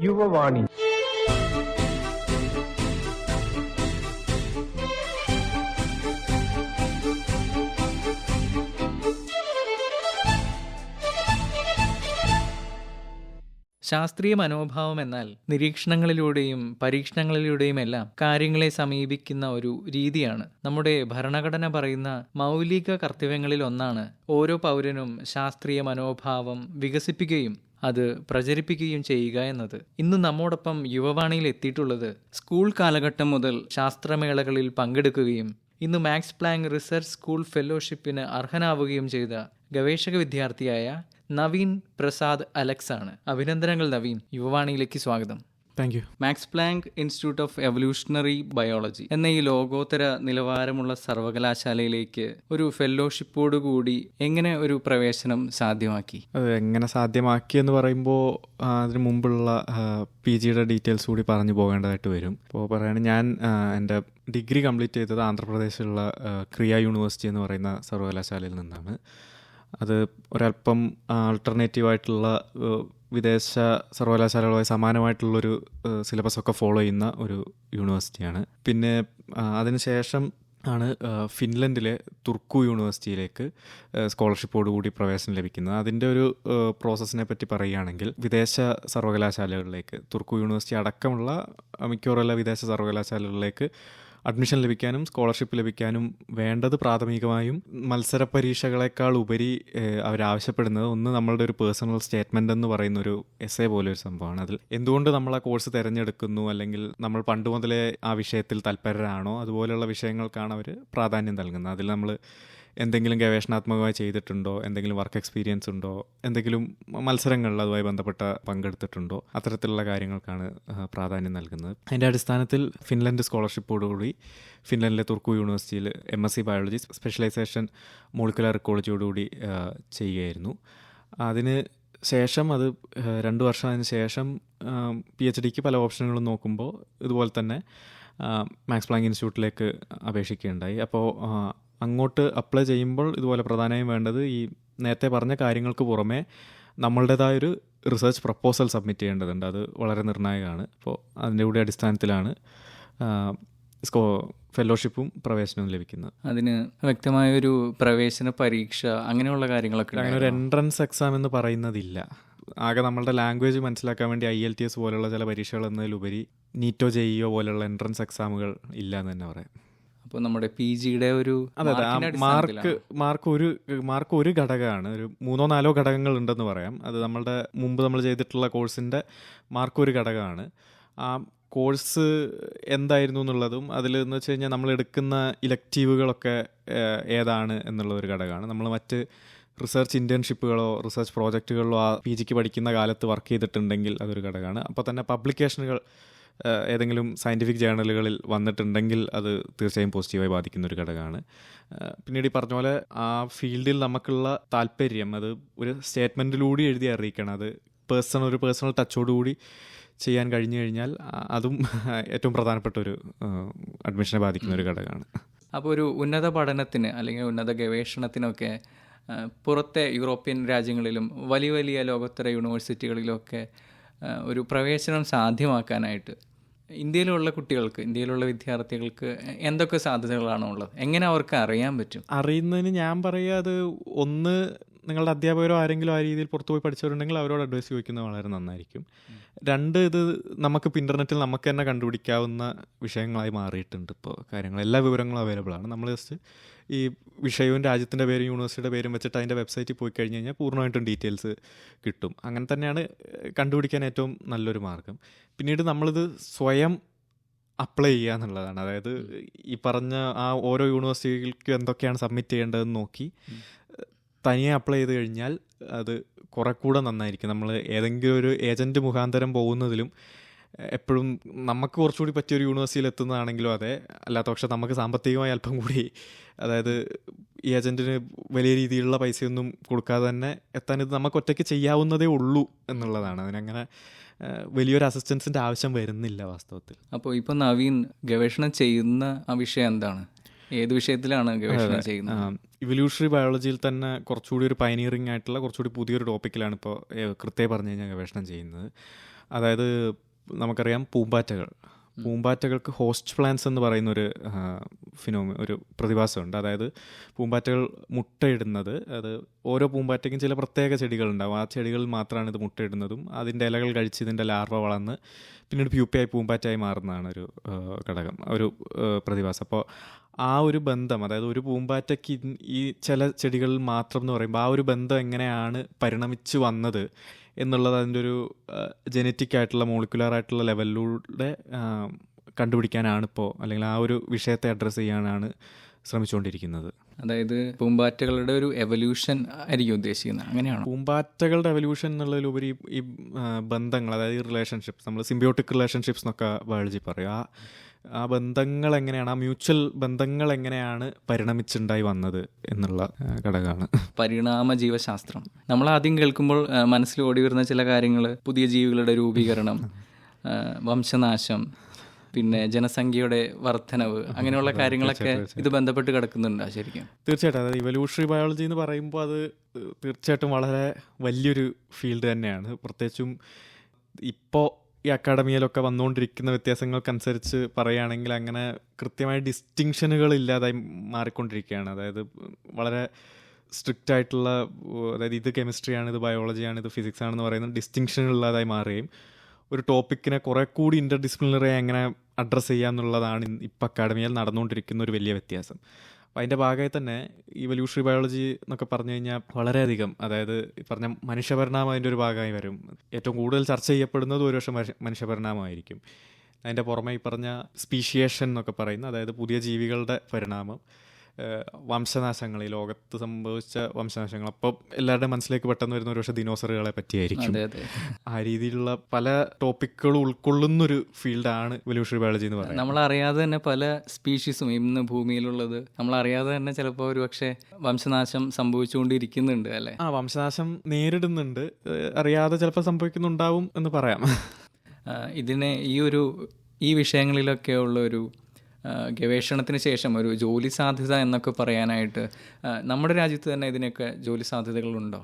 യുവവാണി. ശാസ്ത്രീയ മനോഭാവം എന്നാൽ നിരീക്ഷണങ്ങളിലൂടെയും പരീക്ഷണങ്ങളിലൂടെയും എല്ലാം കാര്യങ്ങളെ സമീപിക്കുന്ന ഒരു രീതിയാണ്. നമ്മുടെ ഭരണഘടന പറയുന്ന മൗലിക കർത്തവ്യങ്ങളിൽ ഒന്നാണ് ഓരോ പൗരനും ശാസ്ത്രീയ മനോഭാവം വികസിപ്പിക്കുകയും അത് പ്രചരിപ്പിക്കുകയും ചെയ്യുക എന്നത്. ഇന്ന് നമ്മോടൊപ്പം യുവവാണിയിൽ എത്തിയിട്ടുള്ളത് സ്കൂൾ കാലഘട്ടം മുതൽ ശാസ്ത്രമേളകളിൽ പങ്കെടുക്കുകയും ഇന്ന് മാക്സ് പ്ലാങ് റിസർച്ച് സ്കൂൾ ഫെലോഷിപ്പിന് അർഹനാവുകയും ചെയ്ത ഗവേഷക വിദ്യാർത്ഥിയായ നവീൻ പ്രസാദ് അലക്സ് ആണ്. അഭിനന്ദനങ്ങൾ നവീൻ. യുവവാണിയിലേക്ക് സ്വാഗതം. Thank you Max Planck institute of evolutionary biology എന്ന ഈ ലോകോത്തര നിലവാരമുള്ള സർവകലാശാലയിലേക്ക് ഒരു ഫെല്ലോഷിപ്പോട് കൂടി എങ്ങനെ ഒരു പ്രവേശനം സാധ്യമാക്കി? അത് എങ്ങനെ സാധ്യമാക്കി എന്ന് പറയുമ്പോൾ അതിന് മുമ്പുള്ള പി ജിയുടെ ഡീറ്റെയിൽസ് കൂടി പറഞ്ഞു പോകേണ്ടതായിട്ട് വരും. അപ്പോൾ പറയുകയാണെങ്കിൽ ഞാൻ എന്റെ ഡിഗ്രി കംപ്ലീറ്റ് ചെയ്തത് ആന്ധ്രാപ്രദേശിലുള്ള ക്രിയ യൂണിവേഴ്സിറ്റി എന്ന് പറയുന്ന സർവകലാശാലയിൽ നിന്നാണ്. അത് ഒരല്പം ആൾട്ടർനേറ്റീവ് ആയിട്ടുള്ള ആ, വിദേശ സർവകലാശാലകളുമായി സമാനമായിട്ടുള്ളൊരു സിലബസൊക്കെ ഫോളോ ചെയ്യുന്ന ഒരു യൂണിവേഴ്സിറ്റിയാണ്. പിന്നെ അതിനുശേഷം ആണ് ഫിൻലൻഡിലെ തുർക്കു യൂണിവേഴ്സിറ്റിയിലേക്ക് സ്കോളർഷിപ്പോടുകൂടി പ്രവേശനം ലഭിക്കുന്നത്. അതിന്റെ ഒരു പ്രോസസ്സിനെ പറ്റി പറയുകയാണെങ്കിൽ വിദേശ സർവകലാശാലകളിലേക്ക് തുർക്കു യൂണിവേഴ്സിറ്റി അടക്കമുള്ള മിക്കവാറും എല്ലാ വിദേശ സർവകലാശാലകളിലേക്ക് അഡ്മിഷൻ ലഭിക്കാനും സ്കോളർഷിപ്പ് ലഭിക്കാനും വേണ്ടത് പ്രാഥമികമായും മത്സര പരീക്ഷകളെക്കാൾ ഉപരി അവരാവശ്യപ്പെടുന്നത് ഒന്ന് നമ്മളുടെ ഒരു പേഴ്സണൽ സ്റ്റേറ്റ്മെന്റ് എന്ന് പറയുന്ന ഒരു എസ് എ പോലെ ഒരു സംഭവമാണ്. അതിൽ എന്തുകൊണ്ട് നമ്മൾ ആ കോഴ്സ് തിരഞ്ഞെടുക്കുന്നു അല്ലെങ്കിൽ നമ്മൾ പണ്ട് മുതലേ ആ വിഷയത്തിൽ തൽപരരാണോ അതുപോലെയുള്ള വിഷയങ്ങൾക്കാണ് അവർ പ്രാധാന്യം നൽകുന്നത്. അതിൽ നമ്മൾ എന്തെങ്കിലും ഗവേഷണാത്മകമായി ചെയ്തിട്ടുണ്ടോ? എന്തെങ്കിലും വർക്ക് എക്സ്പീരിയൻസ് ഉണ്ടോ? എന്തെങ്കിലും മത്സരങ്ങളിൽ അതുമായി ബന്ധപ്പെട്ട പങ്കെടുത്തിട്ടുണ്ടോ? അത്തരത്തിലുള്ള കാര്യങ്ങൾക്കാണ് പ്രാധാന്യം നൽകുന്നത്. അതിന്റെ അടിസ്ഥാനത്തിൽ ഫിൻലൻഡ് സ്കോളർഷിപ്പോടുകൂടി ഫിൻലൻഡിലെ തുർക്കു യൂണിവേഴ്സിറ്റിയിൽ M S C biology specialisation molecular ഇക്കോളജിയോടുകൂടി ആ, ചെയ്യുകയായിരുന്നു. അതിന് ശേഷം അത് രണ്ട് വർഷം അതിന് ശേഷം പി എച്ച് ഡിക്ക് പല ഓപ്ഷനുകളും നോക്കുമ്പോൾ ഇതുപോലെ തന്നെ മാക്സ് പ്ലാങ്ക് ഇൻസ്റ്റിറ്റ്യൂട്ടിലേക്ക് അപേക്ഷിക്കുകയുണ്ടായി. അപ്പോൾ അങ്ങോട്ട് അപ്ലൈ ചെയ്യുമ്പോൾ ഇതുപോലെ പ്രധാനമായും വേണ്ടത് ഈ നേരത്തെ പറഞ്ഞ കാര്യങ്ങൾക്ക് പുറമെ നമ്മളുടേതായൊരു റിസർച്ച് പ്രപ്പോസൽ സബ്മിറ്റ് ചെയ്യേണ്ടതുണ്ട്. അത് വളരെ നിർണായകമാണ്. അപ്പോൾ അതിന്റെ കൂടെ അടിസ്ഥാനത്തിലാണ് സ്കോ ഫെലോഷിപ്പും പ്രവേശനവും ലഭിക്കുന്നത്. അതിന് വ്യക്തമായൊരു പ്രവേശന പരീക്ഷ അങ്ങനെയുള്ള കാര്യങ്ങളൊക്കെ അങ്ങനെ ഒരു എൻട്രൻസ് എക്സാം എന്ന് പറയുന്നതില്ല. ആകെ നമ്മളുടെ ലാംഗ്വേജ് മനസ്സിലാക്കാൻ വേണ്ടി ഐ എൽ ടി എസ് പോലുള്ള ചില പരീക്ഷകൾ എന്നതിലുപരി നീറ്റോ ജെഇഒ പോലുള്ള എൻട്രൻസ് എക്സാമുകൾ ഇല്ല എന്ന് തന്നെ പറയാം. അപ്പോൾ നമ്മുടെ പി ജിയുടെ ഒരു മാർക്ക് മാർക്ക് ഒരു മാർക്ക് ഒരു ഘടകമാണ്. ഒരു മൂന്നോ നാലോ ഘടകങ്ങൾ ഉണ്ടെന്ന് പറയാം. അത് നമ്മളുടെ മുമ്പ് നമ്മൾ ചെയ്തിട്ടുള്ള കോഴ്സിന്റെ മാർക്ക് ഒരു ഘടകമാണ്. ആ കോഴ്സ് എന്തായിരുന്നു എന്നുള്ളതും അതിൽ എന്ന് വെച്ച് കഴിഞ്ഞാൽ നമ്മൾ എടുക്കുന്ന ഇലക്റ്റീവുകളൊക്കെ ഏതാണ് എന്നുള്ള ഒരു ഘടകമാണ്. നമ്മൾ മറ്റ് റിസർച്ച് ഇന്റേൺഷിപ്പുകളോ റിസർച്ച് പ്രോജക്റ്റുകളോ ആ പി ജിക്ക് പഠിക്കുന്ന കാലത്ത് വർക്ക് ചെയ്തിട്ടുണ്ടെങ്കിൽ അതൊരു ഘടകമാണ്. അപ്പോൾ തന്നെ പബ്ലിക്കേഷനുകൾ ഏതെങ്കിലും സയന്റിഫിക് ജേണലുകളിൽ വന്നിട്ടുണ്ടെങ്കിൽ അത് തീർച്ചയായും പോസിറ്റീവായി ബാധിക്കുന്ന ഒരു ഘടകമാണ്. പിന്നീട് ഈ പറഞ്ഞ പോലെ ആ ഫീൽഡിൽ നമുക്കുള്ള താല്പര്യം അത് ഒരു സ്റ്റേറ്റ്മെന്റിലൂടെ എഴുതി അറിയിക്കണം. അത് പേഴ്സണൽ ഒരു പേഴ്സണൽ ടച്ചോടുകൂടി ചെയ്യാൻ കഴിഞ്ഞു കഴിഞ്ഞാൽ അതും ഏറ്റവും പ്രധാനപ്പെട്ട ഒരു അഡ്മിഷനെ ബാധിക്കുന്ന ഒരു ഘടകമാണ്. അപ്പോൾ ഒരു ഉന്നത പഠനത്തിന് അല്ലെങ്കിൽ ഉന്നത ഗവേഷണത്തിനൊക്കെ പുറത്തെ യൂറോപ്യൻ രാജ്യങ്ങളിലും വലിയ വലിയ ലോകോത്തര യൂണിവേഴ്സിറ്റികളിലൊക്കെ ഒരു പ്രവേശനം സാധ്യമാക്കാനായിട്ട് ഇന്ത്യയിലുള്ള കുട്ടികൾക്ക് ഇന്ത്യയിലുള്ള വിദ്യാർത്ഥികൾക്ക് എന്തൊക്കെ സാധ്യതകളാണ് ഉള്ളത്? എങ്ങനെ അവർക്ക് അറിയാൻ പറ്റും? അറിയുന്നതിന് ഞാൻ പറയുക അത് ഒന്ന് നിങ്ങളുടെ അധ്യാപകരോ ആരെങ്കിലും ആ രീതിയിൽ പുറത്തു പോയി പഠിച്ചവരുണ്ടെങ്കിൽ അവരോട് അഡ്വൈസ് ചോദിക്കുന്നത് വളരെ നന്നായിരിക്കും. രണ്ട് ഇത് നമുക്കിപ്പോൾ ഇന്റർനെറ്റിൽ നമുക്ക് തന്നെ കണ്ടുപിടിക്കാവുന്ന വിഷയങ്ങളായി മാറിയിട്ടുണ്ട് ഇപ്പോൾ കാര്യങ്ങൾ എല്ലാ വിവരങ്ങളും അവൈലബിൾ ആണ്. നമ്മൾ ജസ്റ്റ് ഈ വിഷയവും രാജ്യത്തിന്റെ പേരും യൂണിവേഴ്സിറ്റിയുടെ പേരും വെച്ചിട്ട് അതിന്റെ വെബ്സൈറ്റിൽ പോയി കഴിഞ്ഞ് കഴിഞ്ഞാൽ പൂർണമായിട്ടും ഡീറ്റെയിൽസ് കിട്ടും. അങ്ങനെ തന്നെയാണ് കണ്ടുപിടിക്കാൻ ഏറ്റവും നല്ലൊരു മാർഗം. പിന്നീട് നമ്മളിത് സ്വയം അപ്ലൈ ചെയ്യുക എന്നുള്ളതാണ്. അതായത് ഈ പറഞ്ഞ ആ ഓരോ യൂണിവേഴ്സിറ്റികൾക്കും എന്തൊക്കെയാണ് സബ്മിറ്റ് ചെയ്യേണ്ടതെന്ന് നോക്കി തനിയെ അപ്ലൈ ചെയ്ത് കഴിഞ്ഞാൽ അത് കുറെ കൂടെ നന്നായിരിക്കും. നമ്മൾ ഏതെങ്കിലും ഒരു ഏജന്റ് മുഖാന്തരം പോകുന്നതിലും എപ്പോഴും നമുക്ക് കുറച്ചുകൂടി പറ്റിയൊരു യൂണിവേഴ്സിറ്റിയിൽ എത്തുന്നതാണെങ്കിലും അതെ. അല്ലാത്ത പക്ഷെ നമുക്ക് സാമ്പത്തികമായി അല്പം കൂടി അതായത് ഈ ഏജന്റിന് വലിയ രീതിയിലുള്ള പൈസയൊന്നും കൊടുക്കാതെ തന്നെ എത്താൻ ഇത് നമുക്ക് ഒറ്റയ്ക്ക് ചെയ്യാവുന്നതേ ഉള്ളൂ എന്നുള്ളതാണ്. അതിനങ്ങനെ വലിയൊരു അസിസ്റ്റൻസിന്റെ ആവശ്യം വരുന്നില്ല വാസ്തവത്തിൽ. അപ്പോൾ ഇപ്പോൾ നവീൻ ഗവേഷണം ചെയ്യുന്ന ആ വിഷയം എന്താണ്? ഏത് വിഷയത്തിലാണ് ഗവേഷണം ചെയ്യുന്നത്? ഇവല്യൂഷണറി ബയോളജിയിൽ തന്നെ കുറച്ചുകൂടി ഒരു പൈനിയറിംഗ് ആയിട്ടുള്ള കുറച്ചുകൂടി പുതിയൊരു ടോപ്പിക്കിലാണ് ഇപ്പോൾ കൃത്യമായി പറഞ്ഞു കഴിഞ്ഞാൽ ഗവേഷണം ചെയ്യുന്നത്. അതായത് നമുക്കറിയാം പൂമ്പാറ്റകൾ. പൂമ്പാറ്റകൾക്ക് ഹോസ്റ്റ് പ്ലാന്റ്സ് എന്ന് പറയുന്ന ഒരു ഫിനോമി ഒരു പ്രതിഭാസമുണ്ട്. അതായത് പൂമ്പാറ്റകൾ മുട്ടയിടുന്നത് അത് ഓരോ പൂമ്പാറ്റയ്ക്കും ചില പ്രത്യേക ചെടികളുണ്ടാവും. ആ ചെടികളിൽ മാത്രമാണ് ഇത് മുട്ടയിടുന്നതും അതിന്റെ ഇലകൾ കഴിച്ച് ഇതിന്റെ ലാർവ വളർന്ന് പിന്നീട് പ്യൂപ്പയായി പൂമ്പാറ്റയായി മാറുന്നതാണ് ഒരു ഘടകം ഒരു പ്രതിഭാസം. അപ്പോൾ ആ ഒരു ബന്ധം അതായത് ഒരു പൂമ്പാറ്റയ്ക്ക് ഈ ചില ചെടികളിൽ മാത്രം എന്ന് പറയുമ്പോൾ ആ ഒരു ബന്ധം എങ്ങനെയാണ് പരിണമിച്ച് വന്നത് എന്നുള്ളത് അതിന്റെ ഒരു ജനറ്റിക് ആയിട്ടുള്ള മോളിക്കുലർ ആയിട്ടുള്ള ലെവലിലൂടെ കണ്ടുപിടിക്കാനാണ് ഇപ്പോൾ അല്ലെങ്കിൽ ആ ഒരു വിഷയത്തെ അഡ്രസ്സ് ചെയ്യാനാണ് ശ്രമിച്ചുകൊണ്ടിരിക്കുന്നത്. അതായത് പൂമ്പാറ്റകളുടെ ഒരു എവല്യൂഷൻ ആയിരിക്കും ഉദ്ദേശിക്കുന്നത്. അങ്ങനെയാണ്? പൂമ്പാറ്റകളുടെ എവല്യൂഷൻ എന്നുള്ളതിലുപരി ഈ- ബന്ധങ്ങൾ അതായത് ഈ റിലേഷൻഷിപ്സ് നമ്മൾ സിംബിയോട്ടിക് റിലേഷൻഷിപ്സ് എന്നൊക്കെ ബയോളജി പറയും. ആ ആ ബന്ധങ്ങൾ എങ്ങനെയാണ് ആ മ്യൂച്വൽ ബന്ധങ്ങൾ എങ്ങനെയാണ് പരിണമിച്ചുണ്ടായി വന്നത് എന്നുള്ള ഘടകമാണ്. പരിണാമ ജീവശാസ്ത്രം. നമ്മൾ ആദ്യം കേൾക്കുമ്പോൾ മനസ്സിൽ ഓടി വരുന്ന ചില കാര്യങ്ങൾ പുതിയ ജീവികളുടെ രൂപീകരണം വംശനാശം പിന്നെ ജനസംഖ്യയുടെ വർധനവ് അങ്ങനെയുള്ള കാര്യങ്ങളൊക്കെ ഇത് ബന്ധപ്പെട്ട് കിടക്കുന്നുണ്ടോ ശരിക്കും. തീർച്ചയായിട്ടും. അതായത് ഇവല്യൂഷണറി ബയോളജി എന്ന് പറയുമ്പോൾ അത് തീർച്ചയായിട്ടും വളരെ വലിയൊരു ഫീൽഡ് തന്നെയാണ്. പ്രത്യേകിച്ചും ഇപ്പോൾ ഈ അക്കാഡമിയിലൊക്കെ വന്നുകൊണ്ടിരിക്കുന്ന വ്യത്യാസങ്ങൾക്കനുസരിച്ച് പറയുകയാണെങ്കിൽ അങ്ങനെ കൃത്യമായ ഡിസ്റ്റിങ്ഷനുകൾ ഇല്ലാതായി മാറിക്കൊണ്ടിരിക്കുകയാണ്. അതായത് വളരെ സ്ട്രിക്റ്റ് ആയിട്ടുള്ള അതായത് ഇത് കെമിസ്ട്രിയാണ് ഇത് ബയോളജിയാണ് ഇത് ഫിസിക്സ് ആണെന്ന് പറയുന്ന ഡിസ്റ്റിങ്ഷൻ ഇല്ലാതായി മാറുകയും ഒരു ടോപ്പിക്കിനെ കുറെ കൂടി ഇന്റർ ഡിസിപ്ലിനറി എങ്ങനെ അഡ്രസ്സ് ചെയ്യാമെന്നുള്ളതാണ് ഇപ്പം അക്കാഡമിയിൽ നടന്നുകൊണ്ടിരിക്കുന്ന ഒരു വലിയ വ്യത്യാസം. അപ്പോൾ അതിന്റെ ഭാഗമായി തന്നെ ഇവല്യൂഷണറി ബയോളജി എന്നൊക്കെ പറഞ്ഞു കഴിഞ്ഞാൽ വളരെയധികം അതായത് പറഞ്ഞ മനുഷ്യപരിണാമം അതിന്റെ ഒരു ഭാഗമായി വരും. ഏറ്റവും കൂടുതൽ ചർച്ച ചെയ്യപ്പെടുന്നത് ഒരുപക്ഷെ മനുഷ്യ- മനുഷ്യപരിണാമമായിരിക്കും. അതിന്റെ പുറമെ ഈ പറഞ്ഞ സ്പീഷിയേഷൻ എന്നൊക്കെ പറയുന്ന അതായത് പുതിയ ജീവികളുടെ പരിണാമം വംശനാശങ്ങൾ ഈ ലോകത്ത് സംഭവിച്ച വംശനാശങ്ങൾ. അപ്പോൾ എല്ലാവരുടെയും മനസ്സിലേക്ക് പെട്ടെന്ന് വരുന്ന ഒരു പക്ഷേ ദിനോസറുകളെ പറ്റിയായിരിക്കും ആ രീതിയിലുള്ള പല ടോപ്പിക്കുകളും ഉൾക്കൊള്ളുന്നൊരു ഫീൽഡാണ് വലിയ ബയോളജി എന്ന് പറയുന്നത്. നമ്മൾ അറിയാതെ തന്നെ പല സ്പീഷീസും ഇന്ന് ഭൂമിയിലുള്ളത്. നമ്മൾ അറിയാതെ തന്നെ ചിലപ്പോൾ ഒരു പക്ഷേ വംശനാശം സംഭവിച്ചുകൊണ്ടിരിക്കുന്നുണ്ട് അല്ലേ? ആ വംശനാശം നേരിടുന്നുണ്ട്. അറിയാതെ ചിലപ്പോൾ സംഭവിക്കുന്നുണ്ടാവും എന്ന് പറയാം. ഇതിനെ ഈ ഒരു ഈ വിഷയങ്ങളിലൊക്കെ ഉള്ള ഒരു ഗവേഷണത്തിന് ശേഷം ഒരു ജോലി സാധ്യത എന്നൊക്കെ പറയാനായിട്ട് നമ്മുടെ രാജ്യത്ത് തന്നെ ഇതിനൊക്കെ ജോലി സാധ്യതകളുണ്ടോ?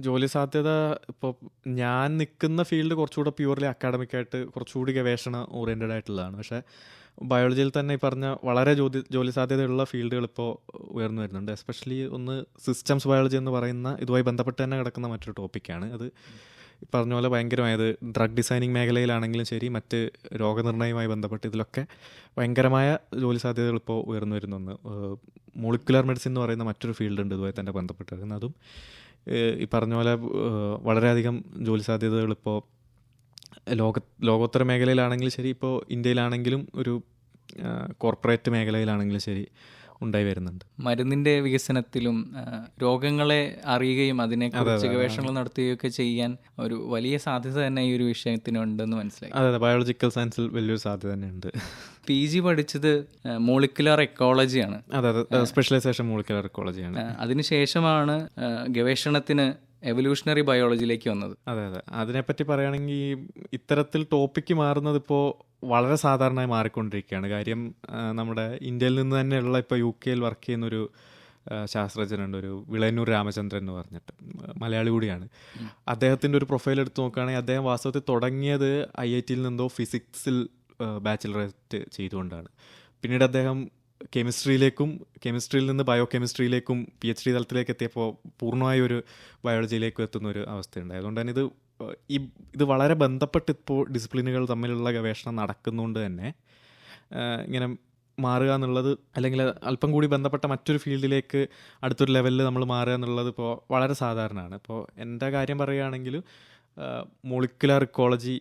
ജോലി സാധ്യത ഇപ്പോൾ ഞാൻ നിൽക്കുന്ന ഫീൽഡ് കുറച്ചുകൂടെ പ്യൂർലി അക്കാഡമിക് ആയിട്ട് കുറച്ചുകൂടി ഗവേഷണ ഓറിയന്റഡ് ആയിട്ടുള്ളതാണ്. പക്ഷേ ബയോളജിയിൽ തന്നെ ഈ പറഞ്ഞ വളരെ ജോലി ജോലി സാധ്യതയുള്ള ഫീൽഡുകൾ ഇപ്പോൾ ഉയർന്നു വരുന്നുണ്ട്. എസ്പെഷ്യലി ഒന്ന് സിസ്റ്റംസ് ബയോളജി എന്ന് പറയുന്ന ഇതുമായി ബന്ധപ്പെട്ട് തന്നെ കിടക്കുന്ന മറ്റൊരു ടോപ്പിക്കാണ്. അത് പറഞ്ഞ പോലെ ഭയങ്കരമായത് ഡ്രഗ് ഡിസൈനിങ് മേഖലയിലാണെങ്കിലും ശരി മറ്റ് രോഗനിർണയവുമായി ബന്ധപ്പെട്ട് ഇതിലൊക്കെ ഭയങ്കരമായ ജോലി സാധ്യതകൾ ഇപ്പോൾ ഉയർന്നു വരുന്നൊന്ന് മോളിക്കുലർ മെഡിസിൻ എന്ന് പറയുന്ന മറ്റൊരു ഫീൽഡ് ഉണ്ട് ഇതുമായി തന്നെ ബന്ധപ്പെട്ട് കിടക്കുന്നത് അതും ഈ പറഞ്ഞ പോലെ വളരെയധികം ജോലി സാധ്യതകൾ ഇപ്പോൾ ലോക ലോകോത്തര മേഖലയിലാണെങ്കിലും ശരി ഇപ്പോൾ ഇന്ത്യയിലാണെങ്കിലും ഒരു കോർപ്പറേറ്റ് മേഖലയിലാണെങ്കിലും ശരി ഉണ്ടായി വരുന്നുണ്ട്. മരുന്നിന്റെ വികസനത്തിലും രോഗങ്ങളെ അറിയുകയും അതിനെക്കുറിച്ച് ഗവേഷണങ്ങൾ നടത്തുകയൊക്കെ ചെയ്യാൻ ഒരു വലിയ സാധ്യത തന്നെ ഈ ഒരു വിഷയത്തിനുണ്ടെന്ന് മനസ്സിലായി. അതെ അതെ. ബയോളജിക്കൽ സയൻസിൽ വലിയൊരു സാധ്യത തന്നെയുണ്ട്. പി ജി പഠിച്ചത് മോളിക്കുലർ എക്കോളജിയാണ് അതെ അതെ. സ്പെഷ്യലൈസേഷൻ മോളിക്കുലർ എക്കോളജിയാണ് അതിനുശേഷമാണ് ഗവേഷണത്തിന് എവല്യൂഷണറി ബയോളജിയിലേക്ക് വന്നത്. അതെ അതെ. അതിനെപ്പറ്റി പറയുകയാണെങ്കിൽ ഇത്തരത്തിൽ ടോപ്പിക്ക് മാറുന്നത് ഇപ്പോൾ വളരെ സാധാരണമായി മാറിക്കൊണ്ടിരിക്കുകയാണ്. കാര്യം നമ്മുടെ ഇന്ത്യയിൽ നിന്ന് തന്നെയുള്ള ഇപ്പോൾ യു കെയിൽ വർക്ക് ചെയ്യുന്നൊരു ശാസ്ത്രജ്ഞനുണ്ട്. ഒരു വിളയന്നൂർ രാമചന്ദ്രൻ എന്ന് പറഞ്ഞിട്ട് മലയാളി കൂടിയാണ്. അദ്ദേഹത്തിന്റെ ഒരു പ്രൊഫൈൽ എടുത്ത് നോക്കുകയാണെങ്കിൽ അദ്ദേഹം വാസ്തവത്തിൽ തുടങ്ങിയത് ഐ ഐ ടിയിൽ നിന്നോ ഫിസിക്സിൽ ബാച്ചിലറേറ്റ് ചെയ്തുകൊണ്ടാണ്. പിന്നീട് അദ്ദേഹം കെമിസ്ട്രിയിലേക്കും കെമിസ്ട്രിയിൽ നിന്ന് ബയോ കെമിസ്ട്രിയിലേക്കും പി എച്ച് ഡി തലത്തിലേക്ക് എത്തിയപ്പോൾ പൂർണമായ ഒരു ബയോളജിയിലേക്കും എത്തുന്ന ഒരു അവസ്ഥയുണ്ട് അതുകൊണ്ട് തന്നെ ഇത് ഈ ഇത് വളരെ ബന്ധപ്പെട്ട് ഇപ്പോൾ ഡിസിപ്ലിനുകൾ തമ്മിലുള്ള ഗവേഷണം നടക്കുന്നതുകൊണ്ട് തന്നെ ഇങ്ങനെ മാറുക എന്നുള്ളത് അല്ലെങ്കിൽ അല്പം കൂടി ബന്ധപ്പെട്ട മറ്റൊരു ഫീൽഡിലേക്ക് അടുത്തൊരു ലെവലിൽ നമ്മൾ മാറുക എന്നുള്ളത് ഇപ്പോൾ വളരെ സാധാരണമാണ്. ഇപ്പോൾ എന്റെ കാര്യം പറയുകയാണെങ്കിൽ മോളിക്കുലർ ഇക്കോളജി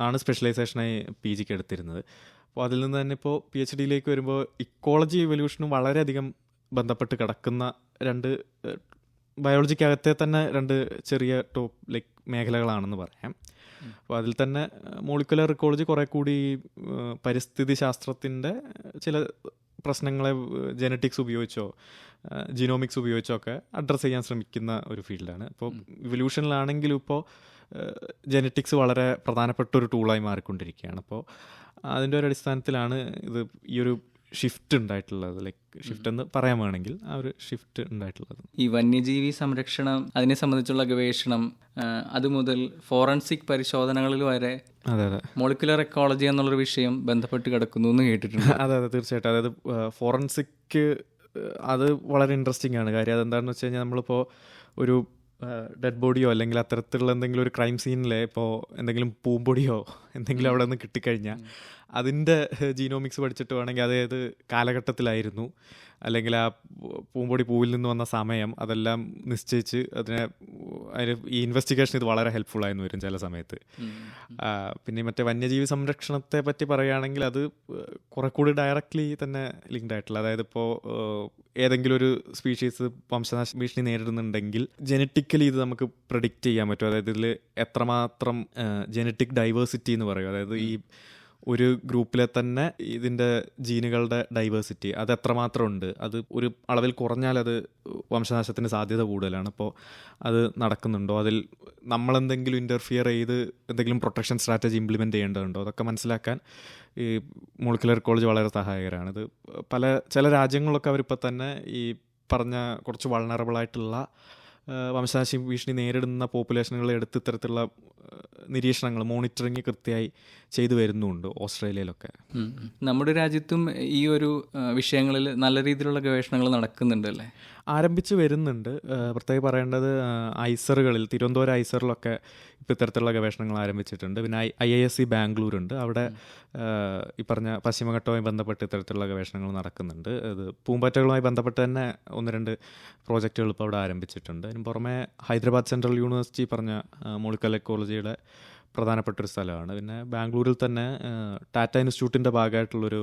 ആണ് സ്പെഷ്യലൈസേഷനായി പി ജിക്ക് എടുത്തിരുന്നത്. അപ്പോൾ അതിൽ നിന്ന് തന്നെ ഇപ്പോൾ പി എച്ച് ഡിയിലേക്ക് വരുമ്പോൾ ഇക്കോളജി എവല്യൂഷനും വളരെയധികം ബന്ധപ്പെട്ട് കിടക്കുന്ന രണ്ട് ബയോളജിക്കകത്തെ തന്നെ രണ്ട് ചെറിയ ടോപ്പ് ലൈക്ക് മേഖലകളാണെന്ന് പറയാം. അപ്പോൾ അതിൽ തന്നെ മോളിക്കുലർ ഇക്കോളജി കുറേ കൂടി പരിസ്ഥിതി ശാസ്ത്രത്തിന്റെ ചില പ്രശ്നങ്ങളെ ജനറ്റിക്സ് ഉപയോഗിച്ചോ ജിനോമിക്സ് ഉപയോഗിച്ചോ ഒക്കെ അഡ്രസ്സ് ചെയ്യാൻ ശ്രമിക്കുന്ന ഒരു ഫീൽഡാണ്. ഇപ്പോൾ ഇവല്യൂഷനിലാണെങ്കിലും ഇപ്പോൾ ജനറ്റിക്സ് വളരെ പ്രധാനപ്പെട്ട ഒരു ടൂളായി മാറിക്കൊണ്ടിരിക്കുകയാണ്. അപ്പോൾ അതിന്റെ ഒരു അടിസ്ഥാനത്തിലാണ് ഇത് ഈ ഒരു ഷിഫ്റ്റ് ഉണ്ടായിട്ടുള്ളത് ലൈക്ക് ഷിഫ്റ്റ് എന്ന് പറയാൻ വേണമെങ്കിൽ ആ ഒരു ഷിഫ്റ്റ് ഉണ്ടായിട്ടുള്ളത്. ഈ വന്യജീവി സംരക്ഷണം അതിനെ സംബന്ധിച്ചുള്ള ഗവേഷണം അത് മുതൽ ഫോറൻസിക് പരിശോധനകളിൽ വരെ അതെ അതെ. മോളിക്കുലർ എക്കോളജി എന്നുള്ളൊരു വിഷയം ബന്ധപ്പെട്ട് കിടക്കുന്നു എന്ന് കേട്ടിട്ടുണ്ട്. അതെ അതെ തീർച്ചയായിട്ടും. അതായത് ഫോറൻസിക് അത് വളരെ ഇൻട്രസ്റ്റിംഗ് ആണ്. കാര്യം അതെന്താണെന്ന് വെച്ച് കഴിഞ്ഞാൽ നമ്മളിപ്പോൾ ഒരു ഡെഡ് ബോഡിയോ അല്ലെങ്കിൽ അത്തരത്തിലുള്ള എന്തെങ്കിലും ഒരു ക്രൈം സീനിലെ ഇപ്പോൾ എന്തെങ്കിലും പൂമ്പൊടിയോ എന്തെങ്കിലും അവിടെ നിന്ന് കിട്ടിക്കഴിഞ്ഞാൽ അതിന്റെ ജീനോമിക്സ് പഠിച്ചിട്ട് വേണമെങ്കിൽ അതായത് കാലഘട്ടത്തിലായിരുന്നു. അല്ലെങ്കിൽ ആ പൂമ്പൊടി പൂവിൽ നിന്ന് വന്ന സമയം അതെല്ലാം നിശ്ചയിച്ച് അതിനെ അതിന് ഈ ഇൻവെസ്റ്റിഗേഷൻ ഇത് വളരെ ഹെൽപ്ഫുൾ ആയിരുന്നു വരും ചില സമയത്ത്. പിന്നെ മറ്റേ വന്യജീവി സംരക്ഷണത്തെ പറ്റി പറയുകയാണെങ്കിൽ അത് കുറെ കൂടി ഡയറക്റ്റ്ലി തന്നെ ലിങ്ക്ഡ് ആയിട്ടുള്ള അതായത് ഇപ്പോൾ ഏതെങ്കിലും ഒരു സ്പീഷീസ് വംശനാശ ഭീഷണി നേരിടുന്നുണ്ടെങ്കിൽ ജനറ്റിക്കലി ഇത് നമുക്ക് പ്രഡിക്റ്റ് ചെയ്യാൻ പറ്റും. അതായത് ഇതിൽ എത്രമാത്രം ജനറ്റിക് ഡൈവേഴ്സിറ്റി എന്ന് പറയും. അതായത് ഈ ഒരു ഗ്രൂപ്പിലെ തന്നെ ഇതിന്റെ ജീനുകളുടെ ഡൈവേഴ്സിറ്റി അത് എത്രമാത്രം ഉണ്ട്? അത് ഒരു അളവിൽ കുറഞ്ഞാൽ അത് വംശനാശത്തിന് സാധ്യത കൂടുതലാണ്. അപ്പോൾ അത് നടക്കുന്നുണ്ടോ? അതിൽ നമ്മളെന്തെങ്കിലും ഇന്റർഫിയർ ചെയ്ത് എന്തെങ്കിലും പ്രൊട്ടക്ഷൻ സ്ട്രാറ്റജി ഇംപ്ലിമെന്റ് ചെയ്യേണ്ടതുണ്ടോ? അതൊക്കെ മനസ്സിലാക്കാൻ ഈ മോളിക്കുലർ കോളേജ് വളരെ സഹായകരമാണ് ഇത് പല ചില രാജ്യങ്ങളിലൊക്കെ അവരിപ്പോൾ തന്നെ ഈ പറഞ്ഞ കുറച്ച് വളണറബിളായിട്ടുള്ള വംശനാശി ഭീഷണി നേരിടുന്ന പോപ്പുലേഷനുകളെ എടുത്ത് ഇത്തരത്തിലുള്ള നിരീക്ഷണങ്ങൾ മോണിറ്ററിങ് കൃത്യമായി ചെയ്തു വരുന്നുണ്ട് ഓസ്ട്രേലിയയിലൊക്കെ. നമ്മുടെ രാജ്യത്തും ഈ ഒരു വിഷയങ്ങളിൽ നല്ല രീതിയിലുള്ള ഗവേഷണങ്ങൾ നടക്കുന്നുണ്ട് അല്ലേ ആരംഭിച്ച് വരുന്നുണ്ട്. പ്രത്യേകം പറയേണ്ടത് ഐസറുകളിൽ തിരുവനന്തപുരം ഐസറിലൊക്കെ ഇപ്പോൾ ഇത്തരത്തിലുള്ള ഗവേഷണങ്ങൾ ആരംഭിച്ചിട്ടുണ്ട്. പിന്നെ I I S C Bangalore ഉണ്ട് അവിടെ ഈ പറഞ്ഞ പശ്ചിമഘട്ടവുമായി ബന്ധപ്പെട്ട് ഇത്തരത്തിലുള്ള ഗവേഷണങ്ങൾ നടക്കുന്നുണ്ട്. അത് പൂമ്പാറ്റകളുമായി ബന്ധപ്പെട്ട് തന്നെ ഒന്ന് രണ്ട് പ്രോജക്റ്റുകൾ ഇപ്പോൾ അവിടെ ആരംഭിച്ചിട്ടുണ്ട്. അതിന് പുറമെ ഹൈദരാബാദ് സെൻട്രൽ യൂണിവേഴ്സിറ്റി പറഞ്ഞ മോളിക്കൽ എക്കോളജിയുടെ പ്രധാനപ്പെട്ട ഒരു സ്ഥലമാണ്. പിന്നെ ബാംഗ്ലൂരിൽ തന്നെ ടാറ്റ ഇൻസ്റ്റിറ്റ്യൂട്ടിന്റെ ഭാഗമായിട്ടുള്ളൊരു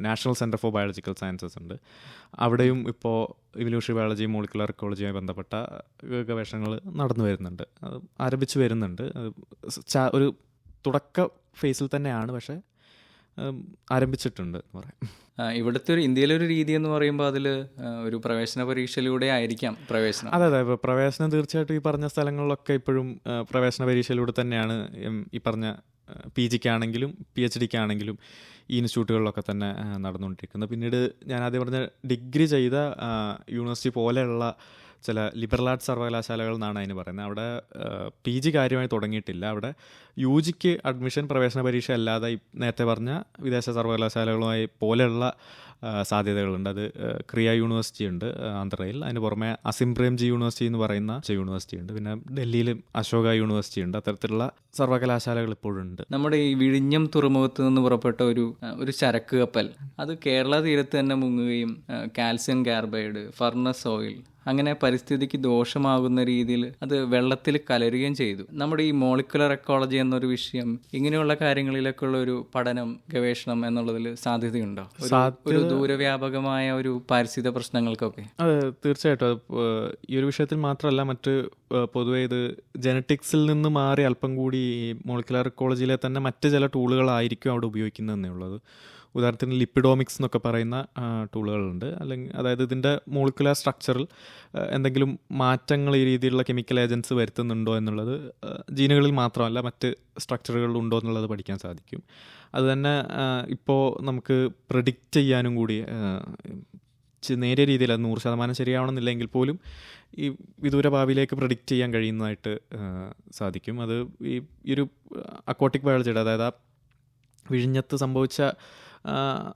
national centre for biological sciences ഉണ്ട്. അവിടെയും ഇപ്പോൾ ഇവല്യൂഷൻ ബയോളജി മോളിക്കുലർ എക്കോളജിയുമായി ബന്ധപ്പെട്ട ഗവേഷണങ്ങൾ നടന്നു വരുന്നുണ്ട്. അത് ആരംഭിച്ച് വരുന്നുണ്ട്. ഒരു തുടക്ക ഫേസിൽ തന്നെയാണ്. പക്ഷേ ആരംഭിച്ചിട്ടുണ്ട് എന്ന് പറയാം. ഇവിടുത്തെ ഒരു ഇന്ത്യയിലെ ഒരു രീതി എന്ന് പറയുമ്പോൾ അതിൽ ഒരു പ്രവേശന പരീക്ഷയിലൂടെ ആയിരിക്കാം പ്രവേശനം. അതെ അതെ. ഇപ്പോൾ പ്രവേശനം തീർച്ചയായിട്ടും ഈ പറഞ്ഞ സ്ഥലങ്ങളിലൊക്കെ ഇപ്പോഴും പ്രവേശന പരീക്ഷയിലൂടെ തന്നെയാണ് ഈ പറഞ്ഞ പി ജിക്കാണെങ്കിലും പി എച്ച് ഡിക്കാണെങ്കിലും ഈ ഇൻസ്റ്റിറ്റ്യൂട്ടുകളിലൊക്കെ തന്നെ നടന്നുകൊണ്ടിരിക്കുന്നത്. പിന്നീട് ഞാൻ ആദ്യം പറഞ്ഞ ഡിഗ്രി ചെയ്ത യൂണിവേഴ്സിറ്റി പോലെയുള്ള ചില ലിബറൽ ആർട്സ് സർവകലാശാലകൾ എന്നാണ് അതിന് പറയുന്നത്. അവിടെ പി ജി കാര്യമായി തുടങ്ങിയിട്ടില്ല. അവിടെ യു ജിക്ക് അഡ്മിഷൻ പ്രവേശന പരീക്ഷ അല്ലാതെ നേരത്തെ പറഞ്ഞ വിദേശ സർവകലാശാലകളുമായി പോലെയുള്ള സാധ്യതകളുണ്ട്. അത് ക്രിയ യൂണിവേഴ്സിറ്റി ഉണ്ട് ആന്ധ്രയിൽ. അതിന് പുറമെ അസിം പ്രേംജി യൂണിവേഴ്സിറ്റി എന്ന് പറയുന്ന യൂണിവേഴ്സിറ്റി ഉണ്ട്. പിന്നെ ഡൽഹിയിലും അശോക യൂണിവേഴ്സിറ്റി ഉണ്ട്. അത്തരത്തിലുള്ള സർവകലാശാലകൾ ഇപ്പോഴുണ്ട് നമ്മുടെ ഈ വിഴിഞ്ഞം തുറമുഖത്ത് നിന്ന് പുറപ്പെട്ട ഒരു ഒരു ചരക്ക് കപ്പൽ. അത് കേരള തീരത്ത് തന്നെ മുങ്ങുകയും കാൽസ്യം കാർബൈഡ് ഫർണസ് ഓയിൽ അങ്ങനെ പരിസ്ഥിതിക്ക് ദോഷമാകുന്ന രീതിയിൽ അത് വെള്ളത്തിൽ കലരുകയും ചെയ്തു. നമ്മുടെ ഈ മോളിക്കുലർ എക്കോളജി എന്നൊരു വിഷയം ഇങ്ങനെയുള്ള കാര്യങ്ങളിലൊക്കെ ഉള്ള ഒരു പഠനം ഗവേഷണം എന്നുള്ളതിൽ സാധ്യതയുണ്ടോ? ഒരു- ദൂരവ്യാപകമായ ഒരു പാരിസ്ഥിതിക പ്രശ്നങ്ങൾക്കൊക്കെ. അതെ തീർച്ചയായിട്ടും. ഈ ഒരു വിഷയത്തിൽ മാത്രമല്ല മറ്റ് പൊതുവെ ഇത് ജനറ്റിക്സിൽ നിന്ന് മാറി അല്പം കൂടി ഈ മോളിക്കുലർ എക്കോളജിയിലെ തന്നെ മറ്റ് ചില ടൂളുകളായിരിക്കും അവിടെ ഉപയോഗിക്കുന്നതെന്നേ ഉള്ളത് ഉദാഹരണത്തിന് ലിപ്പിഡോമിക്സ് എന്നൊക്കെ പറയുന്ന ടൂളുകളുണ്ട്. അല്ലെങ്കിൽ അതായത് ഇതിന്റെ മോളിക്കുലർ സ്ട്രക്ചറിൽ എന്തെങ്കിലും മാറ്റങ്ങൾ ഈ രീതിയിലുള്ള കെമിക്കൽ ഏജൻസ് വരുത്തുന്നുണ്ടോ എന്നുള്ളത് ജീനുകളിൽ മാത്രമല്ല മറ്റ് സ്ട്രക്ചറുകളിൽ ഉണ്ടോ എന്നുള്ളത് പഠിക്കാൻ സാധിക്കും. അതുതന്നെ ഇപ്പോൾ നമുക്ക് പ്രഡിക്റ്റ് ചെയ്യാനും കൂടി നേരിയ രീതിയിൽ അത് നൂറ് ശതമാനം ശരിയാവണമെന്നില്ലെങ്കിൽ പോലും ഈ വിദൂര ഭാവിയിലേക്ക് പ്രഡിക്റ്റ് ചെയ്യാൻ കഴിയുന്നതായിട്ട് സാധിക്കും. അത് ഈ ഒരു അക്വാട്ടിക് ബയോളജിയുടെ അതായത് ആ വിഴിഞ്ഞത്ത് സംഭവിച്ച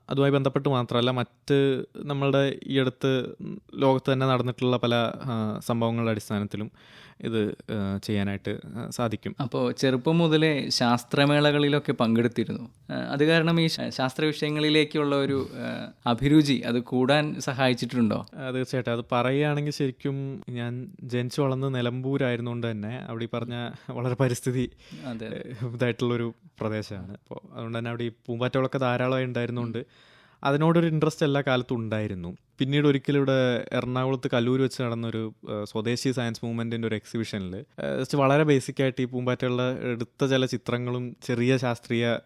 അതുമായി ബന്ധപ്പെട്ട് മാത്രമല്ല മറ്റ് നമ്മളുടെ ഈ അടുത്ത് ലോകത്ത് തന്നെ നടന്നിട്ടുള്ള പല സംഭവങ്ങളുടെ അടിസ്ഥാനത്തിലും ഇത് ചെയ്യാനായിട്ട് സാധിക്കും. അപ്പോൾ ചെറുപ്പം മുതലേ ശാസ്ത്രമേളകളിലൊക്കെ പങ്കെടുത്തിരുന്നു. അത് കാരണം ഈ ശാസ്ത്ര വിഷയങ്ങളിലേക്കുള്ള ഒരു അഭിരുചി അത് കൂടാൻ സഹായിച്ചിട്ടുണ്ടോ? തീർച്ചയായിട്ടും. അത് പറയുകയാണെങ്കിൽ ശരിക്കും ഞാൻ ജനിച്ചു വളർന്ന് നിലമ്പൂരായിരുന്നുകൊണ്ട് തന്നെ അവിടെ ഈ പറഞ്ഞ വളരെ പരിസ്ഥിതി ഇതായിട്ടുള്ളൊരു പ്രദേശമാണ്. അപ്പോൾ അതുകൊണ്ട് തന്നെ അവിടെ ഈ പൂമ്പാറ്റകളൊക്കെ ധാരാളമായി ഉണ്ടായിരുന്നുകൊണ്ട് അതിനോടൊരു ഇൻട്രസ്റ്റ് എല്ലാ കാലത്തും ഉണ്ടായിരുന്നു. പിന്നീട് ഒരിക്കലും ഇവിടെ എറണാകുളത്ത് കല്ലൂർ വെച്ച് നടന്നൊരു സ്വദേശി സയൻസ് മൂവ്മെന്റിന്റെ ഒരു എക്സിബിഷനിൽ ജസ്റ്റ് വളരെ ബേസിക് ആയിട്ട് ഈ പൂമ്പാറ്റകളുടെ എടുത്ത ചില ചിത്രങ്ങളും ചെറിയ ശാസ്ത്രീയ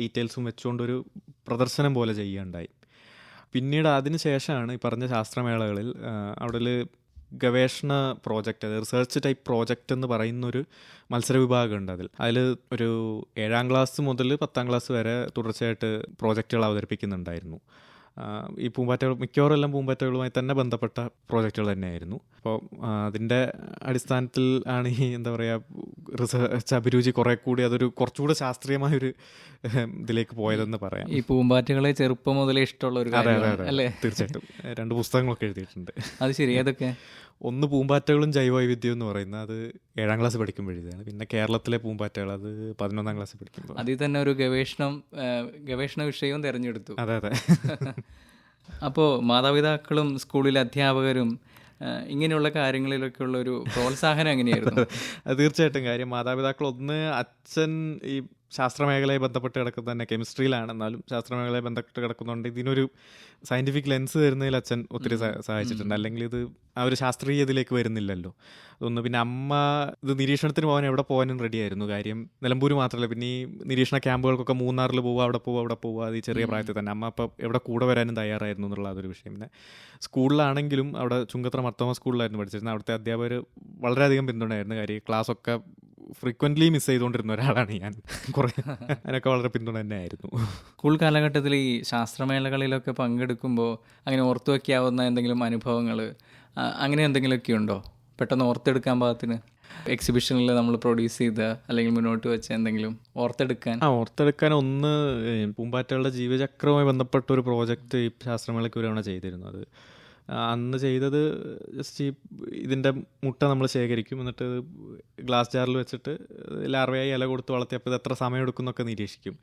ഡീറ്റെയിൽസും വെച്ചുകൊണ്ടൊരു പ്രദർശനം പോലെ ചെയ്യുകയുണ്ടായി. പിന്നീട് അതിന് ശേഷമാണ് ഈ പറഞ്ഞ ശാസ്ത്രമേളകളിൽ അവിടെ ഗവേഷണ പ്രോജക്റ്റ് അതായത് റിസർച്ച് ടൈപ്പ് പ്രോജക്റ്റ് എന്ന് പറയുന്നൊരു മത്സര വിഭാഗമുണ്ട് അതിൽ. അതിൽ ഒരു ഏഴാം ക്ലാസ് മുതൽ പത്താം ക്ലാസ് വരെ തുടർച്ചയായിട്ട് പ്രോജക്റ്റുകൾ അവതരിപ്പിക്കുന്നുണ്ടായിരുന്നു. ഈ പൂമ്പാറ്റകൾ മിക്കവാറും എല്ലാം പൂമ്പാറ്റകളുമായി തന്നെ ബന്ധപ്പെട്ട പ്രോജക്റ്റുകൾ തന്നെയായിരുന്നു. അപ്പോൾ അതിന്റെ അടിസ്ഥാനത്തിൽ ആണ് ഈ എന്താ പറയുക റിസർച്ച് അഭിരുചി കുറേ കൂടി അതൊരു കുറച്ചുകൂടെ ശാസ്ത്രീയമായൊരു ഒരു ഇതിലേക്ക് പോയതെന്ന് പറയാം. ഈ പൂമ്പാറ്റകളെ ചെറുപ്പം മുതലേ ഇഷ്ടമുള്ള ഒരു അതെ അതെ അതെ തീർച്ചയായിട്ടും. രണ്ട് പുസ്തകങ്ങളൊക്കെ എഴുതിയിട്ടുണ്ട്. അത് ശരി. ഏതൊക്കെ? ഒന്ന് പൂമ്പാറ്റകളും ജൈവവൈവിധ്യം എന്ന് പറയുന്നത് അത് ഏഴാം ക്ലാസ് പഠിക്കുമ്പോഴേതാണ് പിന്നെ കേരളത്തിലെ പൂമ്പാറ്റകൾ അത് പതിനൊന്നാം ക്ലാസ് പഠിക്കുമ്പോൾ അതിൽ തന്നെ ഒരു ഗവേഷണം ഗവേഷണ വിഷയവും തിരഞ്ഞെടുത്തു. അതെ അതെ. അപ്പോൾ മാതാപിതാക്കളും സ്കൂളിലെ അധ്യാപകരും ഇങ്ങനെയുള്ള കാര്യങ്ങളിലൊക്കെയുള്ള ഒരു പ്രോത്സാഹനം എങ്ങനെയായിരുന്നു? അത് തീർച്ചയായിട്ടും കാര്യം. മാതാപിതാക്കൾ ഒന്ന് അച്ഛൻ ഈ ശാസ്ത്രമേഖലയെ ബന്ധപ്പെട്ട് കിടക്കുന്നത് തന്നെ കെമിസ്ട്രിയിലാണ് എന്നാലും ശാസ്ത്രമേഖലയെ ബന്ധപ്പെട്ട് കിടക്കുന്നുണ്ട്. ഇതിനൊരു സയന്റിഫിക് ലെൻസ് തരുന്നതിൽ അച്ഛൻ ഒത്തിരി സഹായിച്ചിട്ടുണ്ട്. അല്ലെങ്കിൽ ഇത് ആ ഒരു ശാസ്ത്രീയ ഇതിലേക്ക് വരുന്നില്ലല്ലോ. അതൊന്ന് പിന്നെ അമ്മ ഇത് നിരീക്ഷണത്തിന് പോകാൻ എവിടെ പോകാനും റെഡിയായിരുന്നു കാര്യം നിലമ്പൂർ മാത്രമല്ല പിന്നെ ഈ നിരീക്ഷണ ക്യാമ്പുകൾക്കൊക്കെ മൂന്നാറിൽ പോവുക അവിടെ പോവുക അവിടെ പോവുക. അത് ഈ ചെറിയ പ്രായത്തിൽ തന്നെ. അമ്മ അപ്പം എവിടെ കൂടെ വരാനും തയ്യാറായിരുന്നു എന്നുള്ള അതൊരു വിഷയം. പിന്നെ സ്കൂളിലാണെങ്കിലും അവിടെ ചുങ്കത്ര മർത്തോമ സ്കൂളിലായിരുന്നു പഠിച്ചിരുന്നത്. അവിടുത്തെ അധ്യാപകർ വളരെയധികം പിന്തുണയായിരുന്നു. കാര്യം ക്ലാസ്സൊക്കെ ഫ്രീക്വന്റ്ലി മിസ് ചെയ്തുകൊണ്ടിരുന്ന ഒരാളാണ് ഞാൻ. കുറേ അതിനൊക്കെ വളരെ പിന്തുണ തന്നെയായിരുന്നു. സ്കൂൾ കാലഘട്ടത്തിൽ ഈ ശാസ്ത്രമേളകളിലൊക്കെ പങ്കെടുക്കുമ്പോൾ അങ്ങനെ ഓർത്തു വയ്ക്കാവുന്ന എന്തെങ്കിലും അനുഭവങ്ങൾ അങ്ങനെ എന്തെങ്കിലുമൊക്കെ ഉണ്ടോ? പെട്ടെന്ന് ഓർത്തെടുക്കാൻ പാകത്തിന്? എക്സിബിഷനിൽ നമ്മൾ പ്രൊഡ്യൂസ് ചെയ്ത അല്ലെങ്കിൽ മുന്നോട്ട് വെച്ച എന്തെങ്കിലും ഓർത്തെടുക്കാൻ? ആ ഓർത്തെടുക്കാൻ ഒന്ന് പൂമ്പാറ്റകളുടെ ജീവചക്രവുമായി ബന്ധപ്പെട്ട ഒരു പ്രോജക്റ്റ് ഈ ശാസ്ത്രമേളയ്ക്ക് ഒരു തവണ ചെയ്തിരുന്നത് അത് അന്ന് ചെയ്തത് ജസ്റ്റ് ഈ ഇതിന്റെ മുട്ട നമ്മൾ ശേഖരിക്കും. എന്നിട്ട് ഗ്ലാസ് ജാറിൽ വെച്ചിട്ട് ലാർവയായി ഇല കൊടുത്ത് വളർത്തിയപ്പോൾ ഇത് എത്ര സമയം എടുക്കുന്നൊക്കെ നിരീക്ഷിക്കും.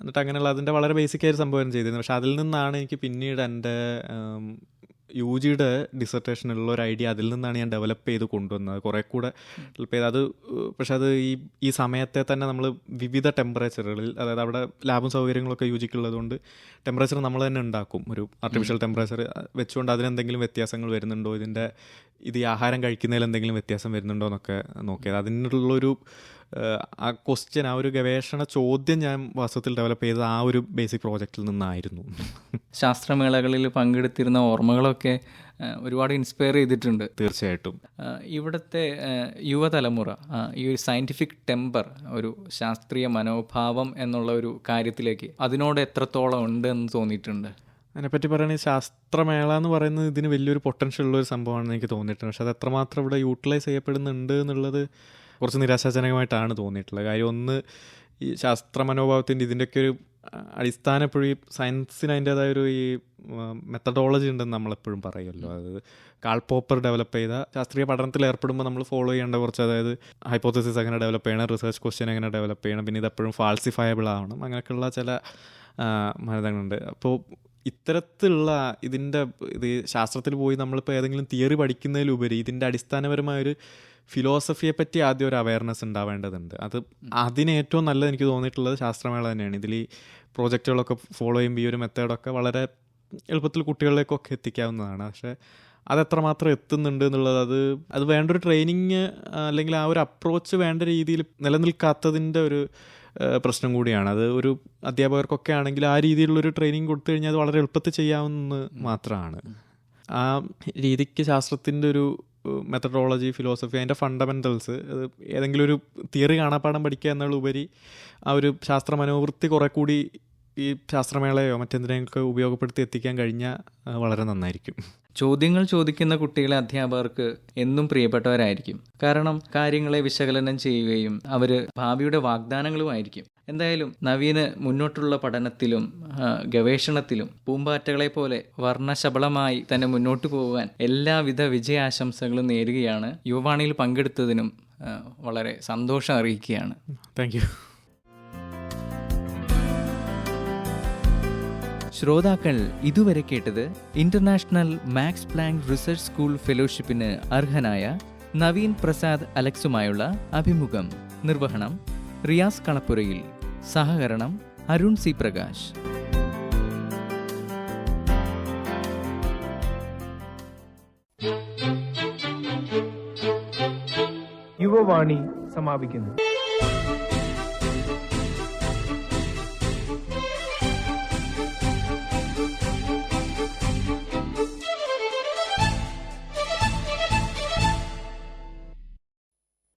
എന്നിട്ട് അങ്ങനെയുള്ള അതിന്റെ വളരെ ബേസിക് സംഭവം ചെയ്തിരുന്നു. പക്ഷെ അതിൽ നിന്നാണ് എനിക്ക് പിന്നീട് എന്റെ യു ജിയുടെ ഡിസർട്ടേഷനുള്ള ഒരു ഐഡിയ അതിൽ നിന്നാണ് ഞാൻ ഡെവലപ്പ് ചെയ്ത് കൊണ്ടുവന്നത്. കുറേ കൂടെ ഡെവലപ്പ് ചെയ്ത്. അത് പക്ഷെ അത് ഈ ഈ സമയത്തെ തന്നെ നമ്മൾ വിവിധ ടെമ്പറേച്ചറുകളിൽ അതായത് അവിടെ ലാബും സൗകര്യങ്ങളൊക്കെ യു ടെമ്പറേച്ചർ നമ്മൾ തന്നെ ഉണ്ടാക്കും. ഒരു ആർട്ടിഫിഷ്യൽ ടെമ്പറേച്ചർ വെച്ചുകൊണ്ട് അതിനെന്തെങ്കിലും വ്യത്യാസങ്ങൾ വരുന്നുണ്ടോ? ഇതിന്റെ ഇത് ഈ ആഹാരം കഴിക്കുന്നതിൽ എന്തെങ്കിലും വ്യത്യാസം വരുന്നുണ്ടോ എന്നൊക്കെ നോക്കിയത്. അതിനുള്ളൊരു ആ ക്വസ്റ്റ്യൻ ആ ഒരു ഗവേഷണ ചോദ്യം ഞാൻ വാസ്തവത്തിൽ ഡെവലപ്പ് ചെയ്തത് ആ ഒരു ബേസിക് പ്രോജക്റ്റിൽ നിന്നായിരുന്നു. ശാസ്ത്രമേളകളിൽ പങ്കെടുത്തിരുന്ന ഓർമ്മകളൊക്കെ ഒരുപാട് ഇൻസ്പയർ ചെയ്തിട്ടുണ്ട്. തീർച്ചയായിട്ടും. ഇവിടുത്തെ യുവതലമുറ ഈ ഒരു സയന്റിഫിക് ടെമ്പർ ഒരു ശാസ്ത്രീയ മനോഭാവം എന്നുള്ള ഒരു കാര്യത്തിലേക്ക് അതിനോട് എത്രത്തോളം ഉണ്ട് എന്ന് തോന്നിയിട്ടുണ്ട്? അതിനെപ്പറ്റി പറയുകയാണെങ്കിൽ ശാസ്ത്രമേള എന്ന് പറയുന്നത് ഇതിന് വലിയൊരു പൊട്ടൻഷ്യൽ ഉള്ള ഒരു സംഭവമാണെന്ന് എനിക്ക് തോന്നിയിട്ടുണ്ട്. പക്ഷെ അത് എത്രമാത്രം ഇവിടെ യൂട്ടിലൈസ് ചെയ്യപ്പെടുന്നുണ്ട് എന്നുള്ളത് കുറച്ച് നിരാശാജനകമായിട്ടാണ് തോന്നിയിട്ടുള്ളത്. കാര്യം ഒന്ന് ഈ ശാസ്ത്ര മനോഭാവത്തിന്റെ ഇതിന്റെയൊക്കെ ഒരു അടിസ്ഥാന എപ്പോഴും ഈ സയൻസിന് അതിന്റേതായ ഒരു ഈ മെത്തഡോളജി ഉണ്ടെന്ന് നമ്മളെപ്പോഴും പറയുമല്ലോ. അത് കാൾ പോപ്പർ ഡെവലപ്പ് ചെയ്ത ശാസ്ത്രീയ പഠനത്തിൽ ഏർപ്പെടുമ്പോൾ നമ്മൾ ഫോളോ ചെയ്യേണ്ട കുറച്ച് അതായത് ഹൈപ്പോത്തസിസ് എങ്ങനെ ഡെവലപ്പ് ചെയ്യണം റിസർച്ച് ക്വസ്റ്റ്യൻ എങ്ങനെ ഡെവലപ്പ് ചെയ്യണം പിന്നെ ഇതെപ്പോഴും ഫാൾസിഫയബിൾ ആവണം. അങ്ങനെയൊക്കെയുള്ള ചില ആ, അപ്പോൾ ഇത്തരത്തിലുള്ള ഇതിന്റെ ഇത് ശാസ്ത്രത്തിൽ പോയി നമ്മളിപ്പോൾ ഏതെങ്കിലും തിയറി പഠിക്കുന്നതിലുപരി ഇതിന്റെ അടിസ്ഥാനപരമായൊരു ഫിലോസഫിയെ പറ്റി ആദ്യം ഒരു അവയർനെസ് ഉണ്ടാവേണ്ടതുണ്ട്. അത് അതിന് ഏറ്റവും നല്ലത് എനിക്ക് തോന്നിയിട്ടുള്ളത് ശാസ്ത്രമേള തന്നെയാണ്. ഇതിൽ ഈ പ്രോജക്റ്റുകളൊക്കെ ഫോളോ ചെയ്യുമ്പോൾ ഈ ഒരു മെത്തേഡൊക്കെ വളരെ എളുപ്പത്തിൽ കുട്ടികളിലേക്കൊക്കെ എത്തിക്കാവുന്നതാണ്. പക്ഷേ അതെത്രമാത്രം എത്തുന്നുണ്ട് എന്നുള്ളത് അത് അത് വേണ്ട ഒരു ട്രെയിനിങ് അല്ലെങ്കിൽ ആ ഒരു അപ്രോച്ച് വേണ്ട രീതിയിൽ നിലനിൽക്കാത്തതിന്റെ ഒരു പ്രശ്നം കൂടിയാണ്. അത് ഒരു അധ്യാപകർക്കൊക്കെ ആണെങ്കിൽ ആ രീതിയിലുള്ളൊരു ട്രെയിനിങ് കൊടുത്തു കഴിഞ്ഞാൽ അത് വളരെ എളുപ്പത്തിൽ ചെയ്യാവുന്ന മാത്രമാണ്. ആ രീതിക്ക് ശാസ്ത്രത്തിന്റെ ഒരു മെത്തഡോളജി ഫിലോസഫി അതിന്റെ ഫണ്ടമെന്റൽസ് അത് ഏതെങ്കിലും ഒരു തിയറി കാണാപ്പാടം പഠിക്കുക എന്നുള്ള ഉപരി ആ ഒരു ശാസ്ത്ര മനോവൃത്തി കുറെ കൂടി ഈ ശാസ്ത്രമേളയോ മറ്റെന്തിനെയൊക്കെ ഉപയോഗപ്പെടുത്തി എത്തിക്കാൻ കഴിഞ്ഞാൽ വളരെ നന്നായിരിക്കും. ചോദ്യങ്ങൾ ചോദിക്കുന്ന കുട്ടികളെ അധ്യാപകർക്ക് എന്നും പ്രിയപ്പെട്ടവരായിരിക്കും. കാരണം കാര്യങ്ങളെ വിശകലനം ചെയ്യുകയും അവർ ഭാവിയുടെ വാഗ്ദാനങ്ങളുമായിരിക്കും എന്തായാലും നവീന് മുന്നോട്ടുള്ള പഠനത്തിലും ഗവേഷണത്തിലും പൂമ്പാറ്റകളെ പോലെ വർണശബളമായി തന്നെ മുന്നോട്ട് പോകാൻ എല്ലാവിധ വിജയാശംസകളും നേരുകയാണ്. യുവവാണിയിൽ പങ്കെടുത്തതിനും വളരെ സന്തോഷം അറിയിക്കുകയാണ്. താങ്ക് ശ്രോതാക്കൾ ഇതുവരെ കേട്ടത് international Max Planck research school ഫെലോഷിപ്പിന് അർഹനായ നവീൻ പ്രസാദ് അലക്സുമായുള്ള അഭിമുഖം. നിർവഹണം റിയാസ് കളപ്പുരയിൽ. സഹകരണം അരുൺ സി പ്രകാശ്. യുവവാണി സമാപിക്കുന്നു.